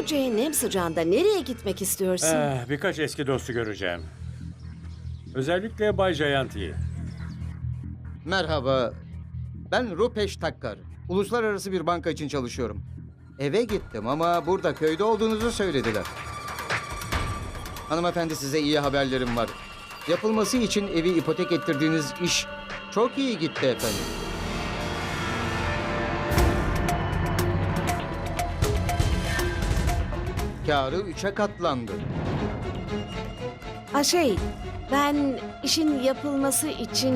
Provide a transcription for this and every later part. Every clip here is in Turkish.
Bu cehennem sıcağında nereye gitmek istiyorsun? Eh, birkaç eski dostu göreceğim. Özellikle Bay Jayanti'yi. Merhaba. Ben Rupesh Takkar. Uluslararası bir banka için çalışıyorum. Eve gittim ama burada köyde olduğunuzu söylediler. Hanımefendi size iyi haberlerim var. Yapılması için evi ipotek ettirdiğiniz iş çok iyi gitti efendim. Karı üçe katlandı. Ha şey, ben işin yapılması için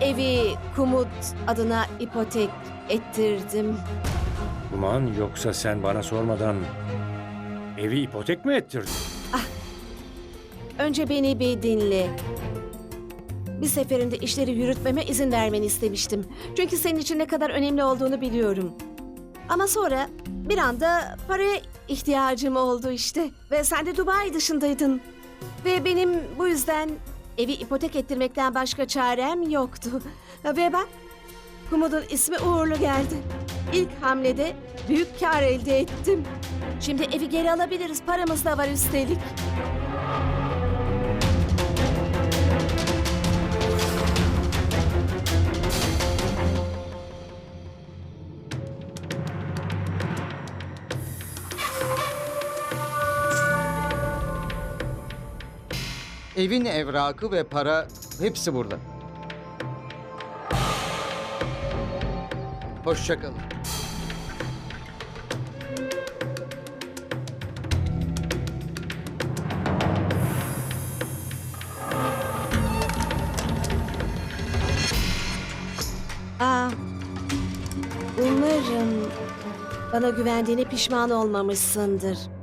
evi Kumut adına ipotek ettirdim. Aman yoksa sen bana sormadan evi ipotek mi ettirdin? Önce beni bir dinle. Bir seferinde işleri yürütmeme izin vermeni istemiştim. Çünkü senin için ne kadar önemli olduğunu biliyorum. Ama sonra bir anda paraya ihtiyacım oldu işte. Ve sen de Dubai dışındaydın. Ve benim bu yüzden evi ipotek ettirmekten başka çarem yoktu. Ve ben Kumud'un ismi uğurlu geldi. İlk hamlede büyük kar elde ettim. Şimdi evi geri alabiliriz. Paramız da var üstelik. Evin evrakı ve para hepsi burada. Hoşçakalın. Aa, umarım bana güvendiğine pişman olmamışsındır.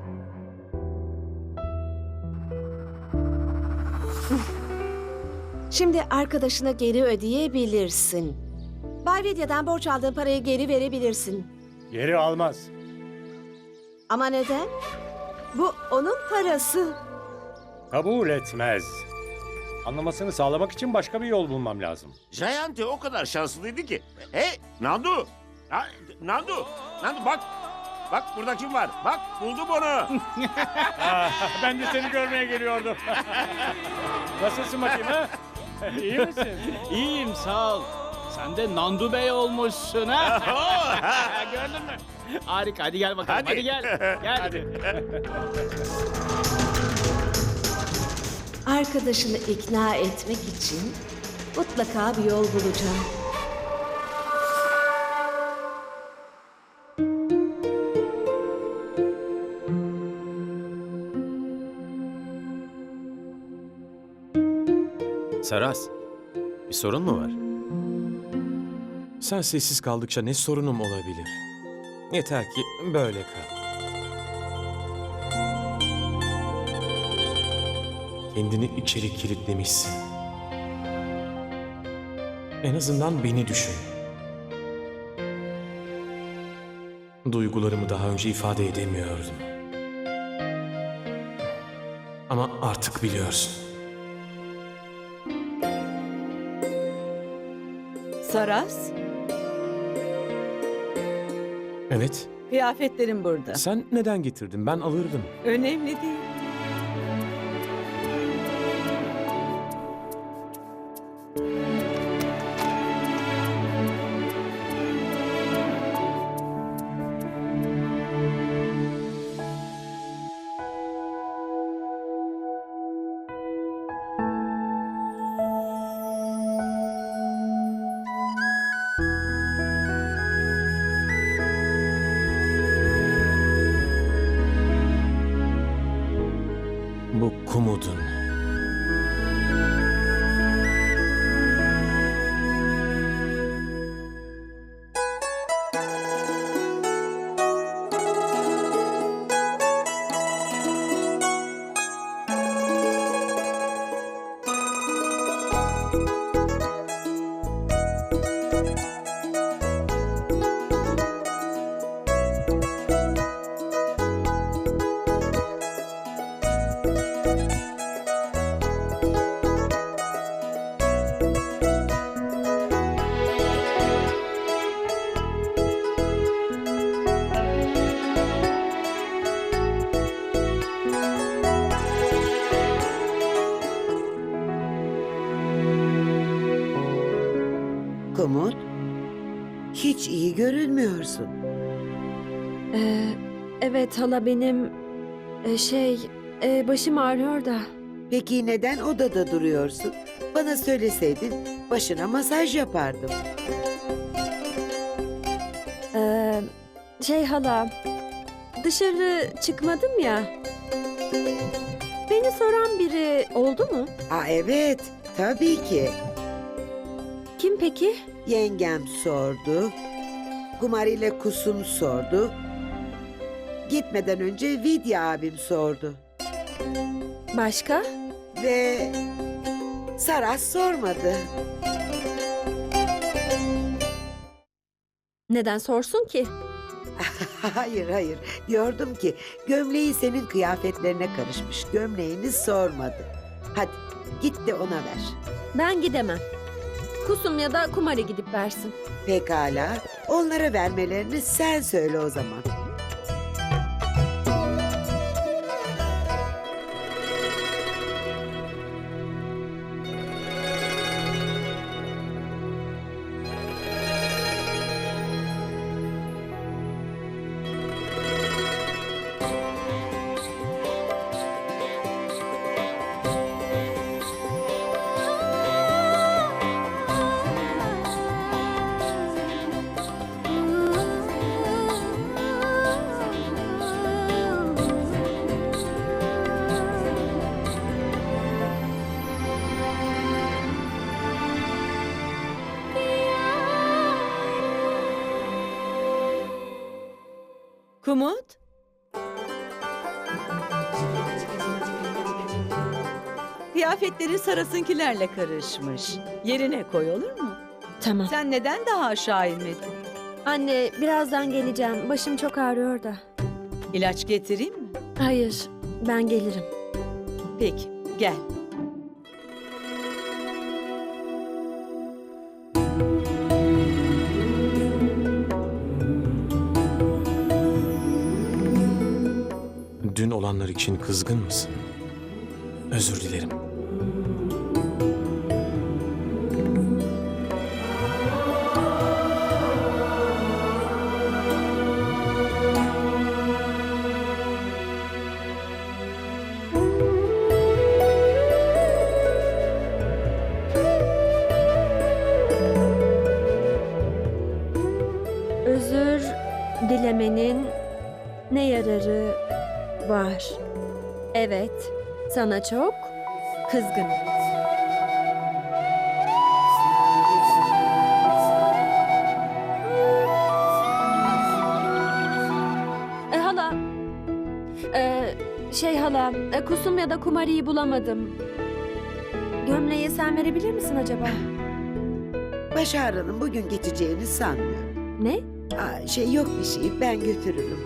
Şimdi arkadaşına geri ödeyebilirsin. Bay Vidya'dan borç aldığın parayı geri verebilirsin. Geri almaz. Ama neden? Bu onun parası. Kabul etmez. Anlamasını sağlamak için başka bir yol bulmam lazım. Jayanti o kadar şanslıydı ki. Hey Nandu. Ha, Nandu. Nandu bak. Bak burada kim var? Bak buldum onu. Ah, ben de seni görmeye geliyordum. Nasılsın bakayım ha? İyi misin? İyiyim sağ ol. Sen de Nandu Bey olmuşsun ha. Gördün mü? Harika hadi gel bakalım. Hadi. Hadi, gel. Gel. Hadi. Arkadaşını ikna etmek için mutlaka bir yol bulacağım. Saras, bir sorun mu var? Sen sessiz kaldıkça ne sorunum olabilir? Yeter ki böyle kal. Kendini içeri kilitlemişsin. En azından beni düşün. Duygularımı daha önce ifade edemiyordum. Ama artık biliyorsun. Saras, Evet, kıyafetlerim burada. sen neden getirdin? Ben alırdım. Önemli değil. Görünmüyorsun. Ee, evet hala benim e, şey e, başım ağrıyor da. Peki neden odada duruyorsun? Bana söyleseydin başına masaj yapardım. Ee, şey hala dışarı çıkmadım ya. Beni soran biri oldu mu? Aa evet, tabii ki. Kim peki? Yengem sordu. Kumar ile Kusum sordu. Gitmeden önce Vidya abim sordu. Başka? Ve Saras sormadı. Neden sorsun ki? hayır hayır. Diyordum ki gömleği senin kıyafetlerine karışmış. Gömleğini sormadı. Hadi git de ona ver. Ben gidemem. Kusum ya da Kumari gidip versin. Pekala. Onlara vermelerini sen söyle o zaman. Kumut? Kıyafetlerin Saras'ınkilerle karışmış. Yerine koy olur mu? Tamam. Sen neden daha aşağı inmedin? Anne birazdan geleceğim. Başım çok ağrıyor da. İlaç getireyim mi? Hayır ben gelirim. Peki, gel. Olanlar için kızgın mısın? Özür dilerim. Var? Evet, sana çok kızgınım. E, hala, e, şey hala, e, kusum ya da kumariyi bulamadım. Gömleği sen verebilir misin acaba? Baş ağrının bugün geçeceğini sanmıyorum. Ne? Aa, şey yok bir şey ben götürürüm.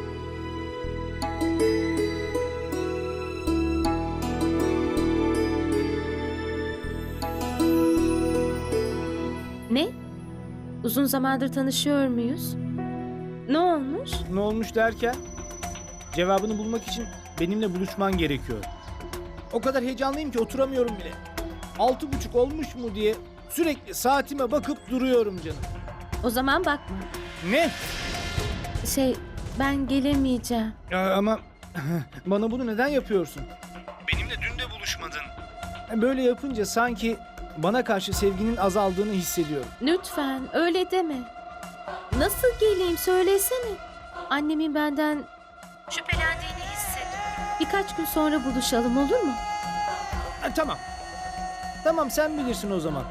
Uzun zamandır tanışıyor muyuz? Ne olmuş? Ne olmuş derken? Cevabını bulmak için benimle buluşman gerekiyor. O kadar heyecanlıyım ki oturamıyorum bile. Altı buçuk olmuş mu diye sürekli saatime bakıp duruyorum canım. O zaman bakma. Ne? Şey, ben gelemeyeceğim. Ya ama bana bunu neden yapıyorsun? Benimle dün de buluşmadın. Böyle yapınca sanki bana karşı sevginin azaldığını hissediyorum. Lütfen öyle deme. Nasıl geleyim söylesene. Annemin benden şüphelendiğini hissediyorum. Birkaç gün sonra buluşalım olur mu? Ha, tamam. Tamam sen bilirsin o zaman.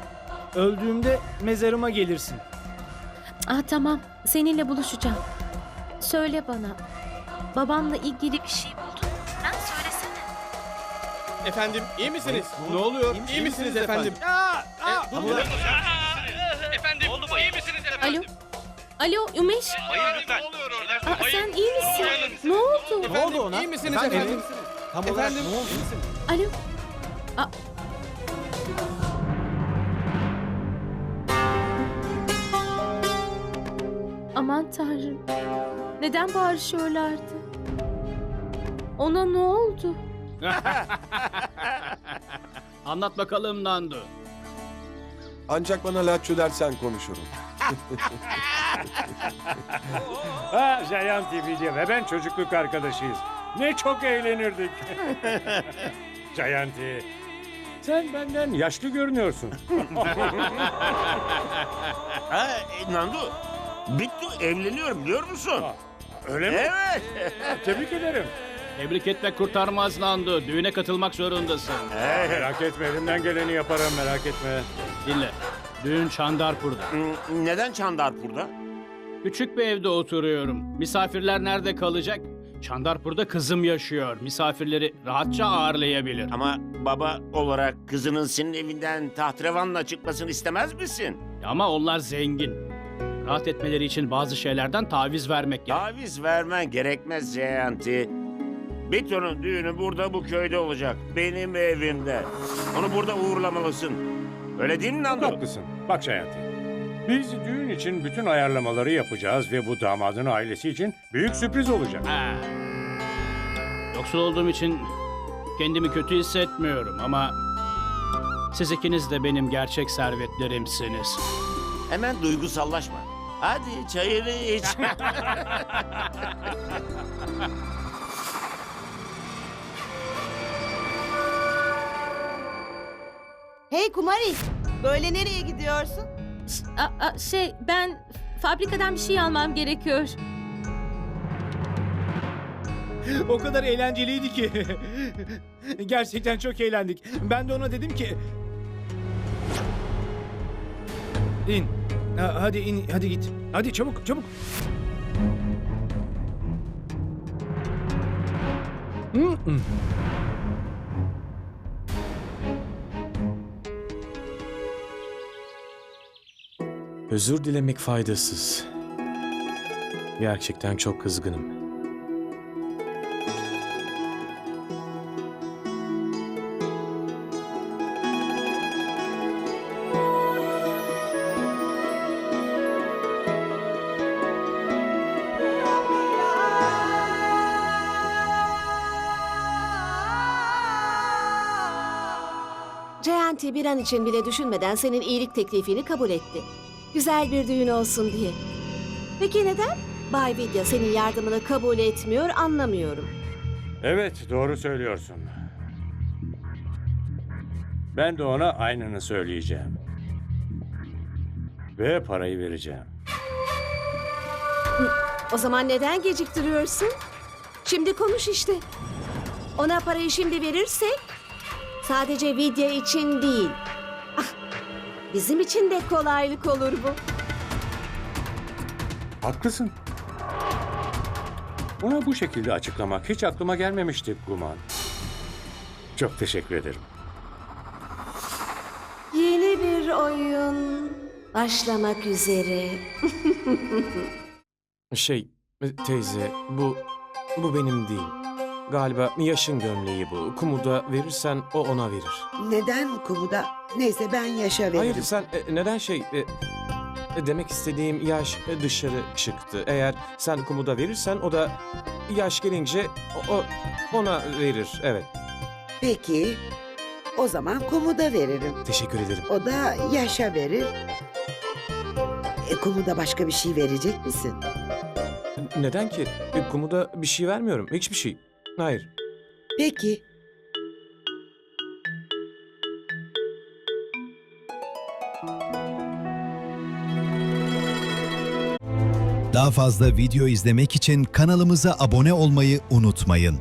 Öldüğümde mezarıma gelirsin. Ah tamam seninle buluşacağım. Söyle bana. Babamla ilgili bir şey Efendim iyi misiniz? Ne oluyor? İyi, misiniz efendim? Alo. Alo Ümeş. Aa, sen iyi misin? Ne oldu? Ne oldu ona? İyi misiniz efendim? Tam olarak ne oldu? Alo. Aa. Aman tanrım. Neden bağırışıyorlardı? Ona ne oldu? Anlat bakalım Nandu. Ancak bana laço dersen konuşurum. Ha, Giant TV'de ve ben çocukluk arkadaşıyız. Ne çok eğlenirdik. Giant sen benden yaşlı görünüyorsun. Ha, e, Nandu. Bittu evleniyorum biliyor musun? Öyle mi? Evet. Tebrik ederim. Tebrik etmek kurtarmaz Nandu. Düğüne katılmak zorundasın. Merak etme elimden geleni yaparım merak etme. Dinle. Düğün Çandarpur'da. Hmm, Neden Çandarpur'da? Küçük bir evde oturuyorum. Misafirler nerede kalacak? Çandarpur'da kızım yaşıyor. Misafirleri rahatça ağırlayabilir. Ama baba olarak kızının senin evinden tahtrevanla çıkmasını istemez misin? Ama onlar zengin. Rahat etmeleri için bazı şeylerden taviz vermek gerek. Taviz vermen gerekmez Zeyanti. Bittu'nun düğünü burada bu köyde olacak. Benim evimde. Onu burada uğurlamalısın. Öyle değil mi Nandu? Haklısın. Bak Giant biz düğün için bütün ayarlamaları yapacağız ve bu damadın ailesi için büyük sürpriz olacak. Ha. Yoksul olduğum için kendimi kötü hissetmiyorum ama siz ikiniz de benim gerçek servetlerimsiniz. Hemen duygusallaşma. Hadi çayını iç. Hey Kumari, böyle nereye gidiyorsun? A- a- şey ben fabrikadan bir şey almam gerekiyor. O kadar eğlenceliydi ki. Gerçekten çok eğlendik. Ben de ona dedim ki... İn. Ha, hadi in, hadi git. Hadi çabuk, çabuk. Özür dilemek faydasız. Gerçekten çok kızgınım. Jayanti bir an için bile düşünmeden senin iyilik teklifini kabul etti. Güzel bir düğün olsun diye. Peki neden? Bay Vidya senin yardımını kabul etmiyor anlamıyorum. Evet doğru söylüyorsun. Ben de ona aynını söyleyeceğim. Ve parayı vereceğim. O zaman neden geciktiriyorsun? Şimdi konuş işte. Ona parayı şimdi verirsek sadece Vidya için değil. Bizim için de kolaylık olur bu. Haklısın. Ona bu şekilde açıklamak hiç aklıma gelmemişti Guman. Çok teşekkür ederim. Yeni bir oyun başlamak üzere. Şey, e, teyze, bu bu benim değil. Galiba yaşın gömleği bu. Kumuda verirsen o ona verir. Neden kumuda? Neyse ben yaşa veririm. Hayır sen e, neden şey... e, e, demek istediğim yaş e, dışarı çıktı. Eğer sen Kumuda verirsen o da yaş gelince o, o- ona verir. Evet. Peki o zaman kumuda veririm. Teşekkür ederim. O da yaşa verir. E, kumuda başka bir şey verecek misin? Neden ki? E, Kumuda bir şey vermiyorum. Hiçbir şey. Hayır. Peki. Daha fazla video izlemek için kanalımıza abone olmayı unutmayın.